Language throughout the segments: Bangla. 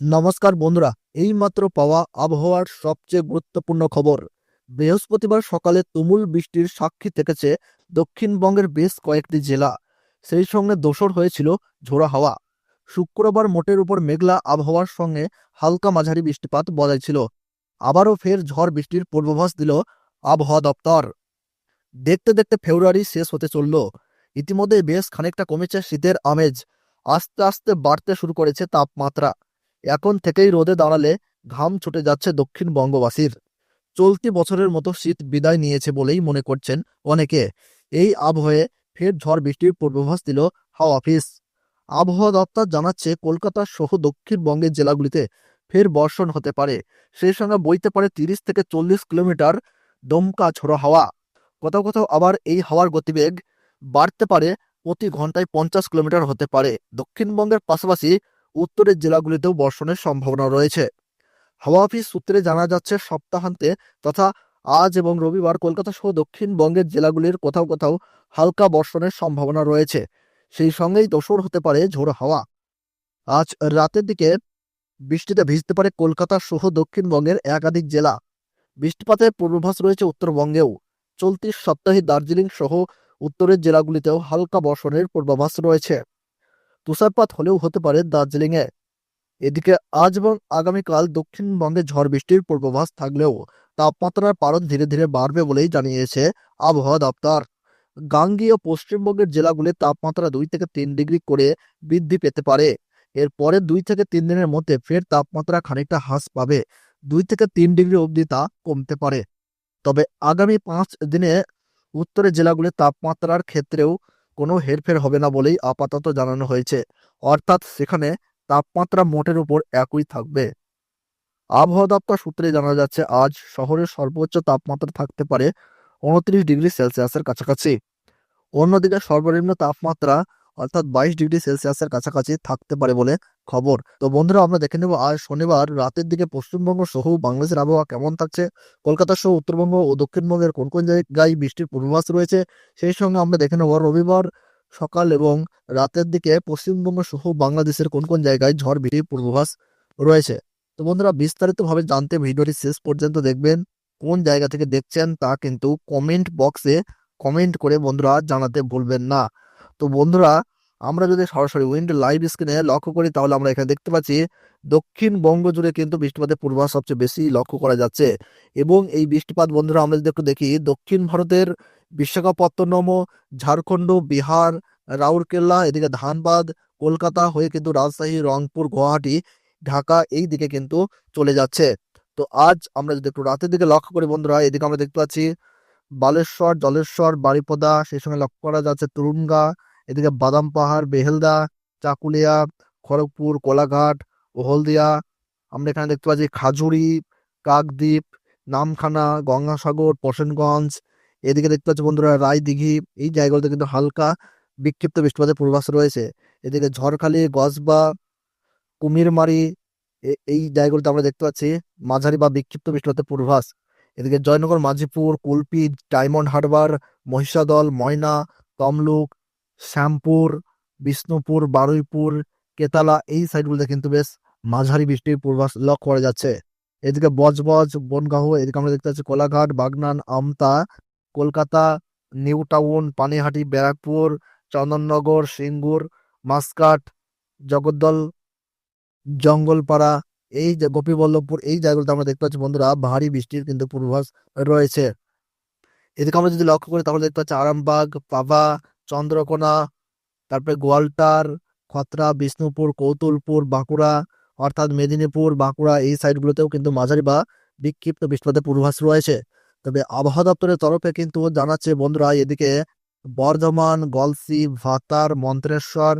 নমস্কার বন্ধুরা, এইমাত্র পাওয়া আবহাওয়ার সবচেয়ে গুরুত্বপূর্ণ খবর। বৃহস্পতিবার সকালে তুমুল বৃষ্টির সাক্ষী থেকেছে দক্ষিণবঙ্গের বেশ কয়েকটি জেলা। সেই সঙ্গে দোসর হয়েছিল ঝোড়া হাওয়া। শুক্রবার মোটের উপর মেঘলা আবহাওয়ার সঙ্গে হালকা মাঝারি বৃষ্টিপাত বজায় ছিল। আবারও ফের ঝড় বৃষ্টির পূর্বাভাস দিল আবহাওয়া দপ্তর। দেখতে দেখতে ফেব্রুয়ারি শেষ হতে চলল। ইতিমধ্যে বেশ খানিকটা কমেছে শীতের আমেজ। আস্তে আস্তে বাড়তে শুরু করেছে তাপমাত্রা। এখন থেকেই রোদে দাঁড়ালে ঘাম ছুটে যাচ্ছে দক্ষিণ বঙ্গবাসীর। চলতি বছরের মতো শীত বিদায় নিয়েছে বলেই মনে করছেন অনেকে। এই আবহাওয়ে ফের ঝড় বৃষ্টির পূর্বাভাস দিল হাওয়া অফিস। আবহাওয়া দপ্তর জানাচ্ছে, কলকাতা সহ দক্ষিণবঙ্গের জেলাগুলিতে ফের বর্ষণ হতে পারে। সেই সঙ্গে বইতে পারে, তিরিশ থেকে চল্লিশ কিলোমিটার দমকা ঝোড়ো হাওয়া। কোথাও কোথাও আবার এই হাওয়ার গতিবেগ বাড়তে পারে, প্রতি ঘন্টায় পঞ্চাশ কিলোমিটার হতে পারে। দক্ষিণবঙ্গের পাশাপাশি উত্তরের জেলাগুলিতেও বর্ষণের সম্ভাবনা রয়েছে। হাওয়া অফিস সূত্রে জানা যাচ্ছে, সপ্তাহান্তে তথা আজ এবং রবিবার কলকাতা সহ দক্ষিণবঙ্গের জেলাগুলির কোথাও কোথাও হালকা বর্ষণের সম্ভাবনা রয়েছে। সেই সঙ্গেই দোসর হতে পারে ঝোড়ো হাওয়া। আজ রাতের দিকে বৃষ্টিতে ভিজতে পারে কলকাতা সহ দক্ষিণবঙ্গের একাধিক জেলা। বৃষ্টিপাতের পূর্বাভাস রয়েছে উত্তরবঙ্গেও। চলতি সপ্তাহে দার্জিলিং সহ উত্তরের জেলাগুলিতেও হালকা বর্ষণের পূর্বাভাস রয়েছে। তুষারপাত হলেও হতে পারে দার্জিলিংয়ে। এদিকে আজ এবং আগামীকাল দক্ষিণবঙ্গে ঝড় বৃষ্টির পূর্বাভাস থাকলেও তাপমাত্রার পারদ ধীরে ধীরে বাড়বে বলেই জানিয়েছে আবহাওয়া দপ্তর। গাঙ্গি ও পশ্চিমবঙ্গের জেলাগুলির তাপমাত্রা দুই থেকে তিন ডিগ্রি করে বৃদ্ধি পেতে পারে। এরপরে দুই থেকে তিন দিনের মধ্যে ফের তাপমাত্রা খানিকটা হ্রাস পাবে। দুই থেকে তিন ডিগ্রি অবধি তা কমতে পারে। তবে আগামী পাঁচ দিনে উত্তরের জেলাগুলির তাপমাত্রার ক্ষেত্রেও কোনো হেরফের হবে না বলেই আপাতত জানানো হয়েছে। অর্থাৎ সেখানে তাপমাত্রা মোটের উপর একই থাকবে। আবহাওয়া দপ্তর সূত্রে জানা যাচ্ছে, আজ শহরের সর্বোচ্চ তাপমাত্রা থাকতে পারে উনত্রিশ ডিগ্রি সেলসিয়াসের কাছাকাছি। অন্যদিকে সর্বনিম্ন তাপমাত্রা, অর্থাৎ বাইশ ডিগ্রি সেলসিয়াসের কাছাকাছি থাকতে পারে বলে খবর। তো বন্ধুরা, আমরা দেখে নেব আজ শনিবার রাতের দিকে পশ্চিমবঙ্গ সহ বাংলাদেশের আবহাওয়া কেমন থাকছে? কলকাতা সহ উত্তরবঙ্গ ও দক্ষিণবঙ্গের কোন কোন জায়গায় বৃষ্টির পূর্বাভাস রয়েছে? সেই সঙ্গে আমরা দেখে নেব রবিবার সকাল এবং রাতের দিকে পশ্চিমবঙ্গ সহ বাংলাদেশের কোন কোন জায়গায় ঝড় বৃষ্টির পূর্বাভাস রয়েছে? তো বন্ধুরা, বিস্তারিতভাবে জানতে ভিডিওটি শেষ পর্যন্ত দেখবেন। কোন জায়গা থেকে দেখছেন তা কিন্তু কমেন্ট বক্সে কমেন্ট করে বন্ধুরা জানাতে ভুলবেন না। তো বন্ধুরা আমরা যদি সরাসরি উইন্ড লাইভ স্ক্রিনে লক্ষ্য করি, তাহলে আমরা এখানে দেখতে পাচ্ছি দক্ষিণবঙ্গ জুড়ে কিন্তু বৃষ্টিপাতের পূর্বাভাস সবচেয়ে বেশি লক্ষ্য করা যাচ্ছে। এবং এই বৃষ্টিপাত বন্ধুরা, আমরা যদি একটু দেখি, দক্ষিণ ভারতের বিশাখাপত্তনম, ঝাড়খণ্ড, বিহার, রাউরকেল্লা, এদিকে ধানবাদ, কলকাতা হয়ে কিন্তু রাজশাহী, রংপুর, গুয়াহাটি, ঢাকা এই দিকে কিন্তু চলে যাচ্ছে। তো আজ আমরা যদি একটু রাতের দিকে লক্ষ্য করি বন্ধুরা, এদিকে আমরা দেখতে পাচ্ছি বালেশ্বর, জলেশ্বর, বারিপদা, সেই সঙ্গে লক্ষ্য করা যাচ্ছে তুরুঙ্গা এদিকে বাদাম পাহাড়, বেহেলদা, চাকুলিয়া, খড়গপুর, কোলাঘাট ও হলদিয়া, আমরা এখানে দেখতে পাচ্ছি খাজুরি, কাকদ্বীপ, নামখানা, গঙ্গাসাগর, প্রসেনগঞ্জ, এদিকে দেখতে পাচ্ছি বন্ধুরা রায়দিঘি, এই জায়গাগুলোতে কিন্তু হালকা বিক্ষিপ্ত বৃষ্টিপাতের পূর্বাভাস রয়েছে। এদিকে ঝড়খালি, গজবা, কুমিরমারি এই জায়গাগুলোতে আমরা দেখতে পাচ্ছি মাঝারি বা বিক্ষিপ্ত বৃষ্টিপাতের পূর্বাভাস। এদিকে জয়নগর, মাঝিপুর, কুলপি, ডায়মন্ড হারবার, মহিষাদল, ময়না, তমলুক শ্যামপুর, বিষ্ণুপুর, বারুইপুর, কেতালা, এই সাইডগুলোতে কিন্তু বেশ মাঝারি বৃষ্টির পূর্বাস লক্ষ্য করা যাচ্ছে। এদিকে বজবজ, বনগাঁও, এদিকে আমরা দেখতে পাচ্ছি কোলাঘাট, বাগনান, আমতা, কলকাতা, নিউ টাউন, পানিহাটি, ব্যারাকপুর, চন্দননগর, সিঙ্গুর, মাসকাট, জগদ্দল, জঙ্গলপাড়া, এই যে গোপীবল্লভপুর, এই জায়গাগুলোতে আমরা দেখতে পাচ্ছি বন্ধুরা ভারী বৃষ্টির কিন্তু পূর্বাভাস রয়েছে। এদিকে আমরা যদি লক্ষ্য করি তাহলে দেখতে পাচ্ছি আরামবাগ পাভা চন্দ্রকোনা, তারপরে গোয়ালটার খতরা, বিষ্ণুপুর, কৌতুলপুর, বাঁকুড়া, অর্থাৎ মেদিনীপুর, বাঁকুড়া, এই সাইডগুলোতেও কিন্তু মাঝারি বা বিক্ষিপ্ত বৃষ্টিপাতের পূর্বাভাস রয়েছে। তবে আবহাওয়া দপ্তরের তরফে কিন্তু জানাচ্ছে বন্ধুরা, এদিকে বর্ধমান, গলসি, ভাতার মন্ত্রেশ্বর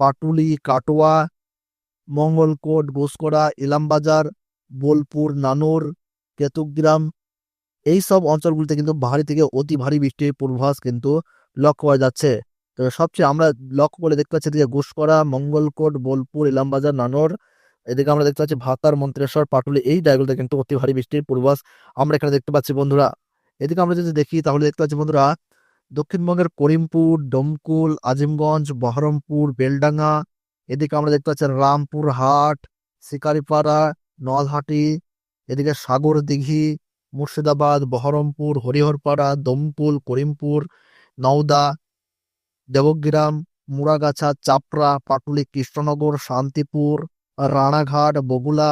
পাটুলি, কাটোয়া, মঙ্গলকোট ঘোষকরা ইলামবাজার, বোলপুর, নানুর কেতুগ্রাম এই সব অঞ্চলগুলিতে কিন্তু ভারী থেকে অতি ভারী বৃষ্টির পূর্বাভাস কিন্তু লক্ষ্য করা যাচ্ছে। তো সবচেয়ে আমরা লক্ষ্য করে দেখতে পাচ্ছি এদিকে ঘোষকরা মঙ্গলকোট, বোলপুর, ইলামবাজার, নানোর, এদিকে আমরা দেখতে পাচ্ছি ভাতার মন্ত্রেশ্বর পাটুলি, এই জায়গাগুলোতে কিন্তু অতি ভারী বৃষ্টির পূর্বাস আমরা এখানে দেখতে পাচ্ছি বন্ধুরা। এদিকে আমরা যদি দেখি তাহলে দেখতে পাচ্ছি বন্ধুরা দক্ষিণবঙ্গের করিমপুর, ডমকুল, আজিমগঞ্জ, বহরমপুর, বেলডাঙ্গা, এদিকে আমরা দেখতে পাচ্ছি রামপুর হাট, শিকারিপাড়া, নলহাটি, এদিকে সাগর দিঘি মুর্শিদাবাদ, বহরমপুর, হরিহরপাড়া, দমকুল, করিমপুর নওদা, দেবগ্রাম, মুড়াগাছা, চাপড়া, পাটুলি, কৃষ্ণনগর, শান্তিপুর, রানাঘাট, বগুলা,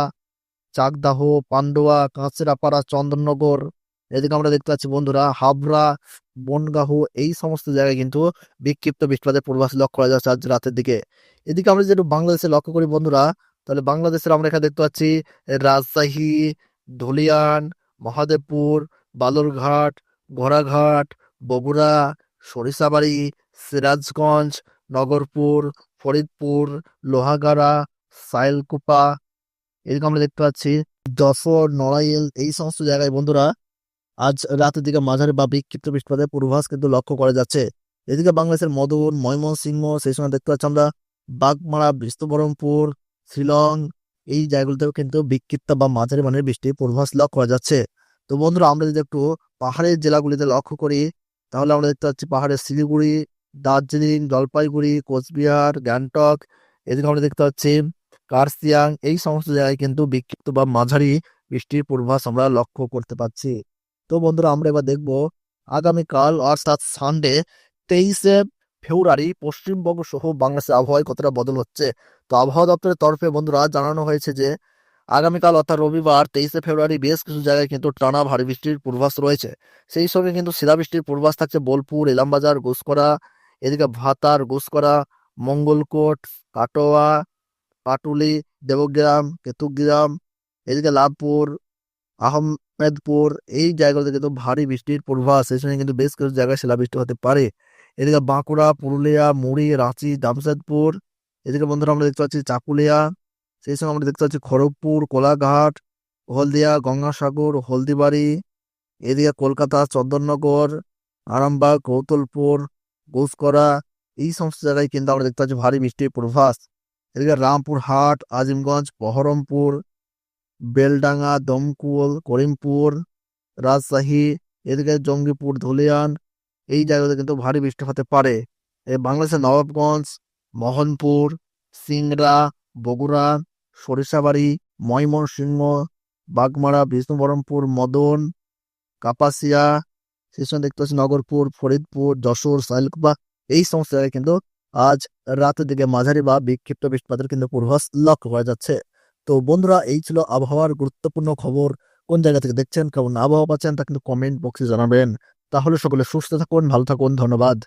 চাকদাহ, পান্ডুয়া, কাঁচরাপাড়া, চন্দননগর। এদিকে আমরা দেখতে পাচ্ছি বন্ধুরা, হাবড়া বনগাহ এই সমস্ত জায়গায় কিন্তু বিক্ষিপ্ত বৃষ্টিপাতের পূর্বাভাস লক্ষ্য করা যাচ্ছে আজ রাতের দিকে। এদিকে আমরা যেটা বাংলাদেশে লক্ষ্য করি বন্ধুরা, তাহলে বাংলাদেশের আমরা এখানে দেখতে পাচ্ছি রাজশাহী, ধুলিয়ান, মহাদেবপুর, বালুরঘাট, ঘোড়াঘাট, বগুড়া সরিষাবাড়ি সিরাজগঞ্জ, নগরপুর, ফরিদপুর, লোহাগাড়া, সাইলকুপা, এরকম আমরা দেখতে পাচ্ছি। যশোর, নড়াইল, এই সমস্ত জায়গায় বন্ধুরা আজ রাতের দিকে মাঝারি বা বিক্ষিপ্ত বৃষ্টিপাতের পূর্বাভাস কিন্তু লক্ষ্য করা যাচ্ছে। এদিকে বাংলাদেশের মদন ময়মনসিংহ, সেই সময় দেখতে পাচ্ছি আমরা বাগমারা, বিষ্ণুবরমপুর, শিলং, এই জায়গাগুলোতেও কিন্তু বিক্ষিপ্ত বা মাঝারি মানের বৃষ্টির পূর্বাভাস লক্ষ্য করা যাচ্ছে। তো বন্ধুরা আমরা যদি একটু পাহাড়ের জেলাগুলিতে লক্ষ্য করি তাহলে আমরা দেখতে পাচ্ছি পাহাড়ের শিলিগুড়ি, দার্জিলিং, জলপাইগুড়ি, কোচবিহার, গ্যাংটক, এদিকে আমরা দেখতে পাচ্ছি কার্সিয়াং এই সমস্ত জায়গায় কিন্তু বিক্ষিপ্ত বা মাঝারি বৃষ্টির পূর্বাভাস আমরা লক্ষ্য করতে পারছি তো বন্ধুরা, আমরা এবার দেখব আগামীকাল অর্থাৎ সানডে, তেইশে ফেব্রুয়ারি পশ্চিমবঙ্গ সহ বাংলাদেশের আবহাওয়ায় কতটা বদল হচ্ছে। তো আবহাওয়া দপ্তরের তরফে বন্ধুরা জানানো হয়েছে যে আগামীকাল অর্থাৎ রবিবার তেইশে ফেব্রুয়ারি বেশ কিছু জায়গায় কিন্তু টানা ভারী বৃষ্টির পূর্বাস রয়েছে। সেই সঙ্গে কিন্তু শিলাবৃষ্টির পূর্বাস থাকছে বোলপুর ইলামবাজার গুসকরা এদিকে ভাতার গুসকরা মঙ্গলকোট, কাটোয়া, পাটুলি, দেবগ্রাম, কেতুগ্রাম, এদিকে লাভপুর আহমেদপুর, এই জায়গাগুলোতে কিন্তু ভারী বৃষ্টির পূর্বাস সেই সঙ্গে কিন্তু বেশ কিছু জায়গায় শিলাবৃষ্টি হতে পারে। এদিকে বাঁকুড়া, পুরুলিয়া, মুড়ি, রাঁচি, জামশেদপুর, এদিকে বন্ধুরা আমরা দেখতে পাচ্ছি চাকুলিয়া সেই সঙ্গে আমরা দেখতে পাচ্ছি খড়গপুর, কোলাঘাট, হলদিয়া, গঙ্গাসাগর, হলদিবাড়ি, এদিকে কলকাতা, চন্দননগর, আরামবাগ, কৌতলপুর ঘুষকরা এই সমস্ত জায়গায় কিন্তু আমরা দেখতে পাচ্ছি ভারী বৃষ্টির পূর্বাভাস এদিকে রামপুরহাট আজিমগঞ্জ, বহরমপুর, বেলডাঙ্গা, দমকুল, করিমপুর, রাজশাহী, এদিকে জঙ্গিপুর, ধুলিয়ান, এই জায়গাতে কিন্তু ভারী বৃষ্টি হতে পারে। বাংলাদেশের নবাবগঞ্জ, মোহনপুর, সিংড়া, বগুড়া সরিষাবাড়ি, ময়মনসিংহ, বাগমারা, বিষ্ণুবরমপুর, মদন, কাপাসিয়া, সেই সঙ্গে দেখতে পাচ্ছি নগরপুর, ফরিদপুর, যশোর সাইলকুপা এই সমস্ত জায়গায় কিন্তু আজ রাতের দিকে মাঝারি বা বিক্ষিপ্ত বৃষ্টিপাতের কিন্তু পূর্বাভাস লক্ষ্য করা যাচ্ছে। তো বন্ধুরা, এই ছিল আবহাওয়ার গুরুত্বপূর্ণ খবর। কোন জায়গা থেকে দেখছেন, কেমন আবহাওয়া পাচ্ছেন, তা কিন্তু কমেন্ট বক্সে জানাবেন। তাহলে সকলে সুস্থ থাকুন, ভালো থাকুন, ধন্যবাদ।